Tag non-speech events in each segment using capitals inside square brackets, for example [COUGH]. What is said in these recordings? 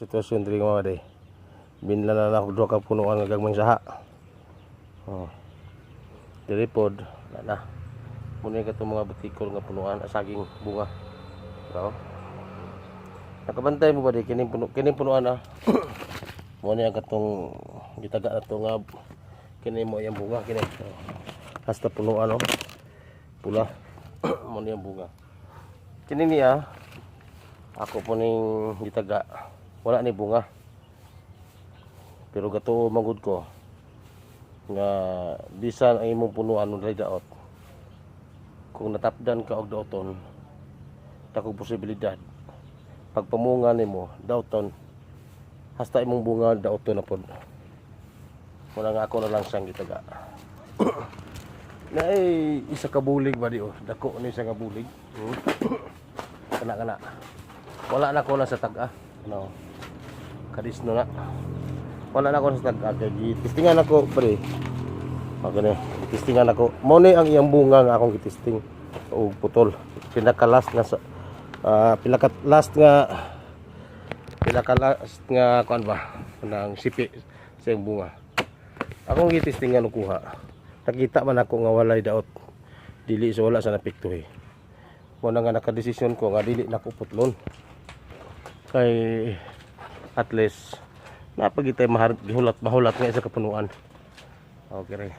sitwasyon diri mga day. Binla na ako duha ka punuan nga gagmang saha. Oh. Pod na na. Muna ka mga butikol nga punuan bunga. Ikaw. Nakabantay mo ba di kining puno kining punuan ah. Mo ni ang katong gitaga na to nga kini [COUGHS] mo yung bunga kini. Hasta punuan oh. Pula. mo ni ang bunga. Kini niya ako po ning gitaga wala ni bunga. Pero gato magud ko nga bisan ang imong punuan ng daot kung natapdan ka og daoton takog posibilidad. Pag pamunga nimo daoton. Hasta imong bunga daoton na pod. Wala nga ako na lang siyang gitaga. [COUGHS] Na ay isa ka bulig ba di oh? Dako ni isa ka bulig. Hmm? [COUGHS] kana kana. Wala na ko na sa tag-a ano kadisno na wala na ko sa tag-a kay gitistingan ako pre. Magani gitistingan ako. Mo ni ang iyang bunga nga akong gitisting og putol. Pinaka last nga sa ah, pinaka last nga pinaka last nga kuan ba? Nang sipi sa iyang bunga. Akong gitistingan og kuha nakita man ako nga walay daot. Dili sa wala sa napiktuhi. Mo na nga nakadesisyon ko nga dili na ko putlon. Kay at least napagitay mahar gihulat mahulat nga isa kapunuan okay rin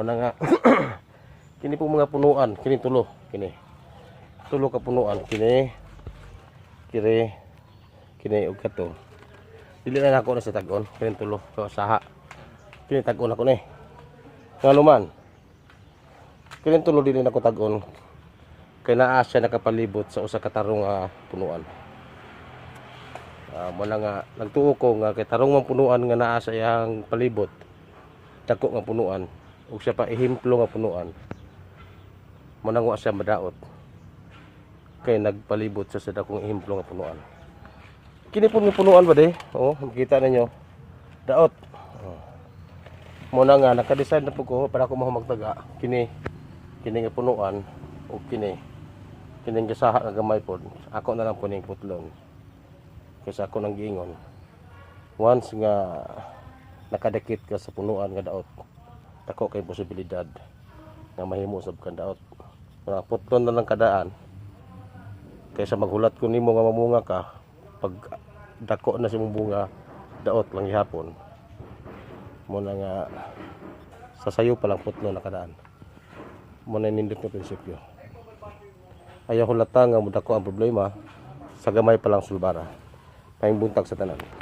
na nga [CLEARS THROAT] kini po mga punuan kini tulo kini. Tulo ka punuan kini kini kini og kato. Dili na nako na sa tag-on kini tulo ka saha. Kini tag-on ako ni. Ngaluman kini tulo dili nako tag-on kay naa siya nakapalibot sa usa ka tarong nga punuan Ah, mo na nga nagtuo ko nga kay tarong man punuan nga naa sa iyang palibot. Dako nga punuan. Ug siya pa ihimplo nga punuan. Mo na nga siya madaot. Kay nagpalibot siya sa dakong ihimplo nga punuan. Kini po nga punuan ba de? Oh makita ninyo. Daot. Oh. mo na nga naka-decide na po ko para ko magtaga. Kini kini nga punuan ug kini kini nga saha nga gamay pod ako na lang po ning putlon kaysa ako nang giingon once nga nakadikit ka sa punuan nga daot dako kay posibilidad nga mahimo sab kan daot. Nga putlon na lang kadaan kaysa maghulat ko nimo nga mamunga ka pag dako na si mong bunga daot lang gihapon mo na nga sasayo pa lang putlon na kadaan. Mo na nindot nga prinsipyo. Ayaw hulata nga mudako ang problema sa gamay pa lang sulbara Paing buntag sa tanan.